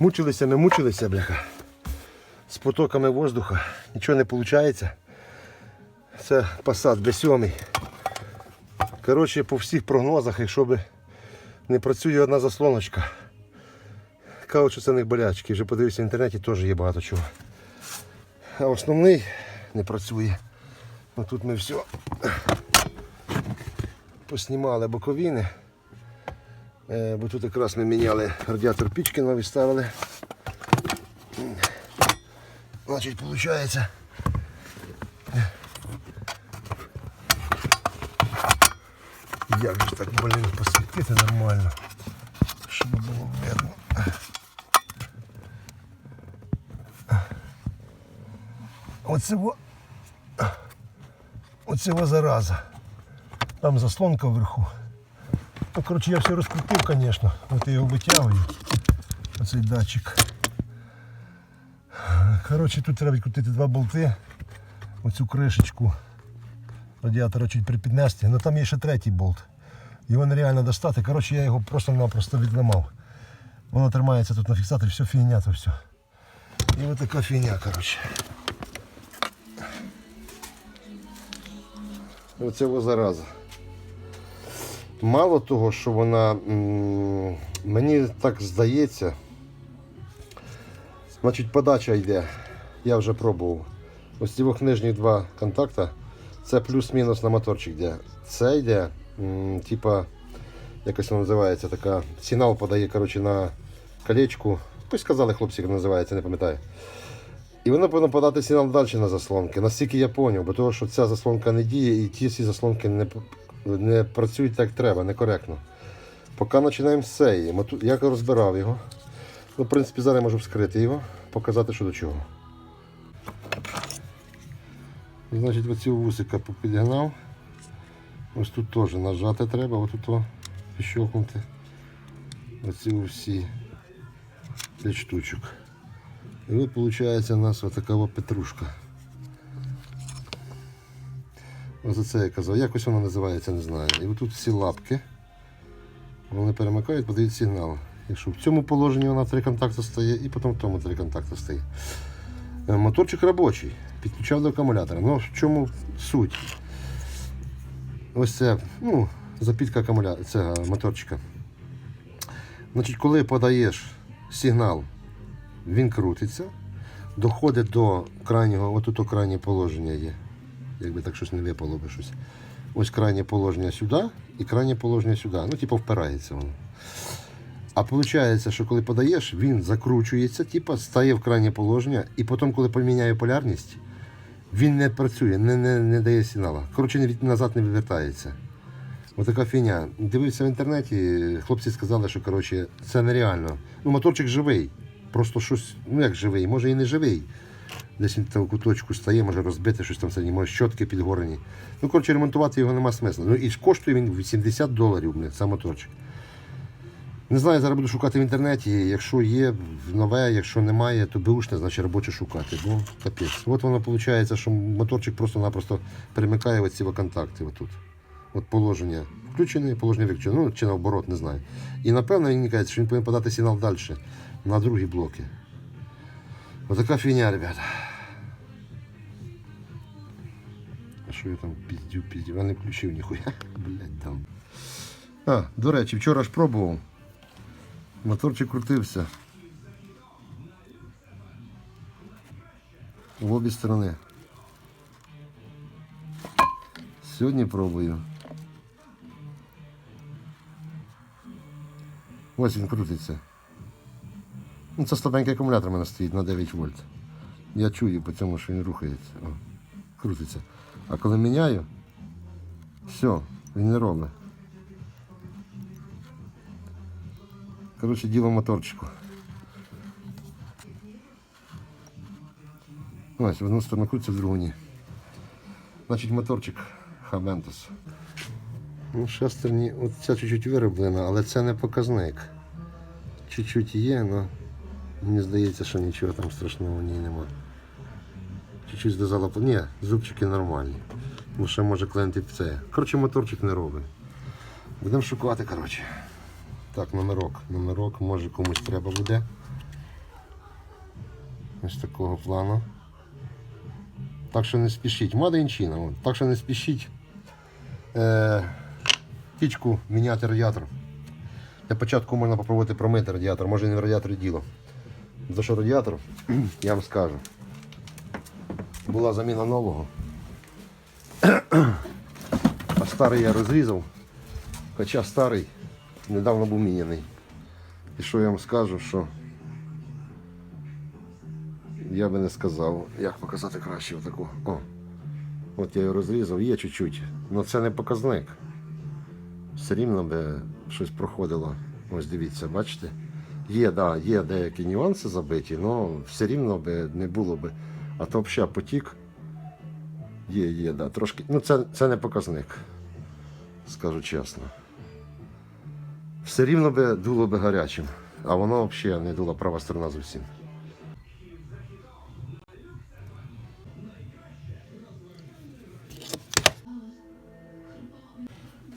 Мучилися, ми мучилися, бляха. З потоками воздуха. Нічого не виходить. Це посад B7. Коротше, по всіх прогнозах, якщо б не працює одна заслоночка. Кажуть, що це не болячки. Вже подивився в інтернеті, теж є багато чого. А основний не працює. Ну, тут ми все поснімали боковини. Е, Бо тут якраз ми міняли радіатор пічки нові ставили. Значить, виходить. Як же так, блін, посвітити нормально, щоб було видно. Оце во... Оце во зараза. Там заслонка вверху. Ну, коротше, я все розкрутив, звісно. От я його витягую. Оцей датчик. Коротше, тут треба відкрутити два болти. Оцю кришечку радіатора чуть припіднести. Ну там є ще третій болт. Його нереально достати. Коротше, я його просто-напросто відламав. Воно тримається тут на фіксаторі, все фігня то все. І ось така фігня, коротше. Оце зараза. Мало того, що вона, мені так здається, значить подача йде. Я вже пробував. Ось ці двох нижніх два контакта, це плюс-мінус на моторчик йде. Це йде, типа, якось воно називається, така сигнал подає коротше, на колечку. Хтось сказали хлопці, як називається, не пам'ятаю. І воно повинно подати сигнал далі на заслонки. Настільки я зрозумів, бо того, що ця заслонка не діє і ті всі заслонки не, не працюють так як треба, некоректно. Поки починаємо з. Моту- Я розбирав його. Ну, в принципі, зараз я можу вскрити його, показати, що до чого. Значить, оці вусика попідігнав. Ось тут теж нажати треба, ось тут піщокнути. Оці всі 5 штучок. І от виходить у нас отака петрушка. Ось це я казав. Якось вона називається, не знаю. І отут всі лапки. Вони перемикають, подають сигнал. Якщо в цьому положенні вона в три контакти стає, і потім в тому три контакти стає. Е, Моторчик робочий, підключав до акумулятора. Ну, в чому суть? Ось це, ну, запітка акумулятора, це моторчика. Значить, коли подаєш сигнал він крутиться, доходить до крайнього, отут крайнє положення є. Якби так щось не випало би щось. Ось крайнє положення сюди і крайнє положення сюди. Ну, типу, впирається воно. А виходить, що коли подаєш, він закручується, типу, стає в крайнє положення, і потім, коли поміняє полярність, він не працює, не, не, не дає сигнала. Коротше, назад не вивертається. Отака фігня. Дивився в інтернеті, хлопці сказали, що коротше, це нереально. Ну, моторчик живий. Просто щось, ну як живий, може і не живий. Десь він в куточку стає, може розбити щось там всередині, може щотки підгорені. Ну, коротше, ремонтувати його нема смисла. Ну і коштує він 80 доларів, блін, сам моторчик. Не знаю, зараз буду шукати в інтернеті. Якщо є нове, якщо немає, то беушне, значить робоче шукати. Бо капець. От воно виходить, що моторчик просто-напросто перемикає оці контакти. Отут. От положення включене, положення виключене, ну чи наоборот, не знаю. І напевно мені кажеться, що він повинен подати сигнал далі на другі блоки. Отака фігня, ребята. А що я там піздю, піздю? Я не включив ніхуя. Блять там. А, до речі, вчора ж пробував. Моторчик крутився. В обі сторони. Сьогодні пробую. Ось він крутиться. Ну, це слабенький акумулятор у мене стоїть на 9 вольт. Я чую по цьому, що він рухається. О, крутиться. А коли міняю, все, він не робить. Коротше, діло моторчику. Ось, в одну сторону крутиться, в другу ні. Значить, моторчик Хабентус. Ну, шестерні, от ця чуть-чуть вироблена, але це не показник. Чуть-чуть є, але мені здається, що нічого там страшного в ній нема. Чуть-чуть здозала. Ні, зубчики нормальні. Ну ще може і це. Коротше, моторчик не робить. Будемо шукати, коротше. Так, номерок. Номерок, може комусь треба буде. Ось такого плану. Так що не спішіть. Мада інчина. Так що не спішіть. Е, тічку міняти радіатор. Для початку можна попробувати промити радіатор, може не в радіаторі діло. За що радіатор, я вам скажу. Була заміна нового. А старий я розрізав. Хоча старий недавно був міняний. І що я вам скажу, що я би не сказав, як показати краще отаку. О, от я його розрізав, є чуть-чуть. але це не показник. Все рівно би щось проходило. Ось дивіться, бачите? Є, да, є деякі нюанси забиті, але все рівно би не було би. А то взагалі потік. Є, є, да, трошки. Ну, це, це не показник, скажу чесно. Все рівно би дуло би гарячим, а воно взагалі не дула права сторона зовсім.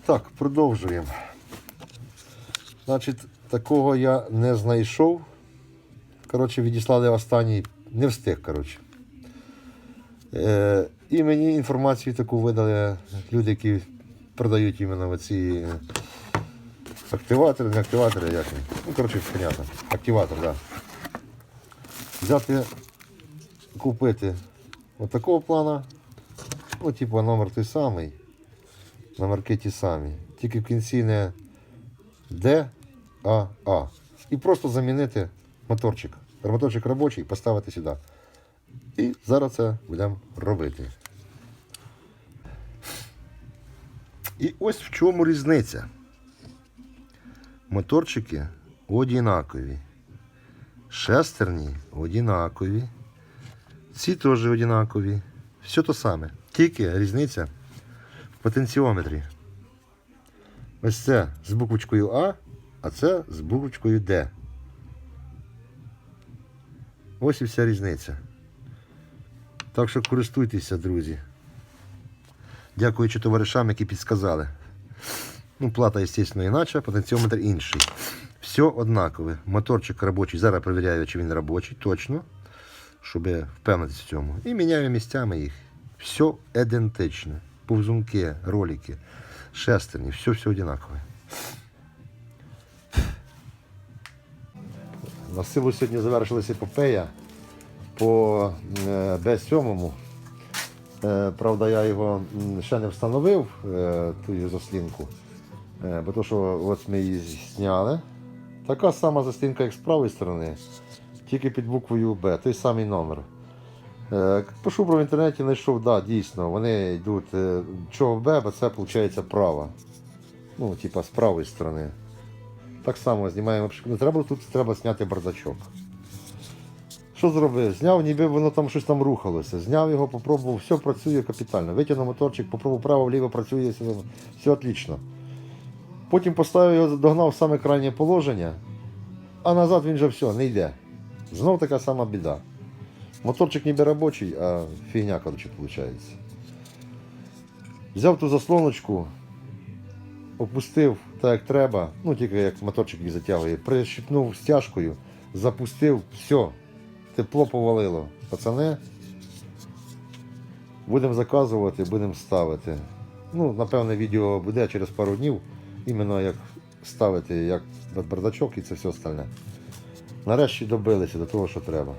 Так, продовжуємо. Значить, такого я не знайшов. Коротше, відіслали останній, не встиг, коротше. Е, і мені інформацію таку видали люди, які продають іменно ці активатори, не активатори, як. Ну, коротше, понятно. Активатор, так. Да. Взяти, купити от такого плана. Ну, типу, номер той самий. Номерки ті самі. Тільки в кінці не Д, А, А. І просто замінити моторчик. Моторчик робочий, поставити сюди. І зараз це будемо робити. І ось в чому різниця. Моторчики однакові. Шестерні однакові. Ці теж однакові. Все то саме. Тільки різниця в потенціометрі. Ось це з буквочкою А, а це з буквочкою Д. Ось і вся різниця. Так що користуйтеся, друзі. Дякуючи товаришам, які підсказали. Ну, плата, звісно, іначе, потенціометр інший. Все однакове. Моторчик робочий. Зараз перевіряю, чи він робочий, точно. Щоб впевнитися в цьому. І міняю місцями їх. Все ідентичне. Повзунки, ролики, шестерні, все все однакове. На силу сьогодні завершилася епопея по е, Б7. Е, Правда, я його ще не встановив, е, ту заслінку. Бо то, що от ми її зняли. Така сама заслінка, як з правої сторони, тільки під буквою Б, той самий номер. Пошукав в інтернеті, знайшов, да, дійсно, вони йдуть. Чого Б, бо це виходить права. Ну, типа з правої сторони. Так само знімаємо. Не треба тут треба зняти бардачок. Що зробив? Зняв, ніби воно там щось там рухалося. Зняв його, попробував, все працює капітально. Витягнув моторчик, попробував право, вліво працює, все, все отлично. Потім поставив його, догнав в саме крайнє положення, а назад він вже все, не йде. Знов така сама біда. Моторчик ніби робочий, а фігня, коротше, виходить. Взяв ту заслоночку, опустив так, як треба, ну тільки як моторчик їх затягує, прищипнув стяжкою, запустив, все, тепло повалило. Пацани, будемо заказувати, будемо ставити. Ну, напевне, відео буде через пару днів, іменно як ставити, як бардачок і це все остальне. Нарешті добилися до того, що треба.